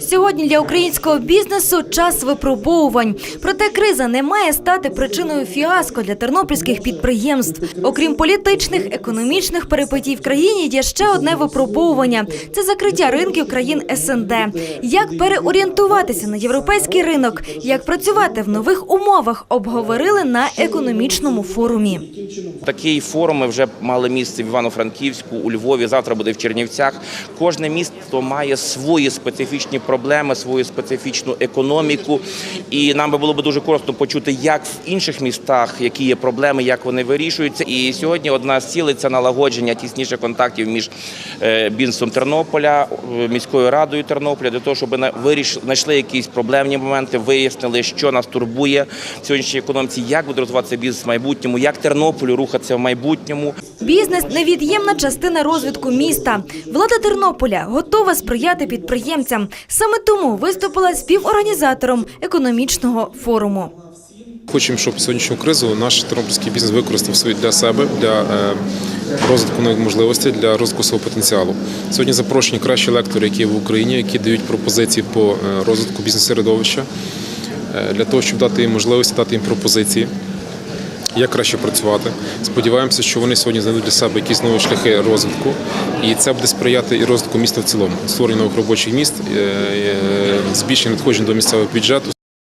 Сьогодні для українського бізнесу час випробовувань. Проте криза не має стати причиною фіаско для тернопільських підприємств. Окрім політичних, економічних перипетій в країні є ще одне випробовування це закриття ринків країн СНД. Як переорієнтуватися на європейський ринок, як працювати в нових умовах, обговорили на економічному форумі. Такі форуми вже мали місце в Івано-Франківську, у Львові. Завтра буде в Чернівцях. Кожне місто має свої специфічні проблеми, свою специфічну економіку. І нам би було б дуже корисно почути, як в інших містах, які є проблеми, як вони вирішуються. І сьогодні одна з цілей це налагодження тісніших контактів між е, бізнесом Тернополя, е, міською радою Тернополя, для того, щоб виріш- знайшли якісь проблемні моменти, вияснили, що нас турбує в сьогоднішній економіці, як буде розвиватися бізнес в майбутньому, як Тернополю рухатися в майбутньому. Бізнес невід'ємна частина розвитку міста. Влада Тернополя готова сприяти підприємцям. Саме тому виступила співорганізатором економічного форуму. Хочемо, щоб сьогоднішню кризу наш тернопільський бізнес використав свої для себе для е, розвитку нових можливостей, для розвитку свого потенціалу. Сьогодні запрошені кращі лектори, які є в Україні, які дають пропозиції по е, розвитку бізнес-середовища е, для того, щоб дати їм можливості, дати їм пропозиції. Як краще працювати? Сподіваємося, що вони сьогодні знайдуть для себе якісь нові шляхи розвитку, і це буде сприяти і розвитку міста в цілому, створенню нових робочих місць, е, е, збільшення надходжень до місцевого бюджету,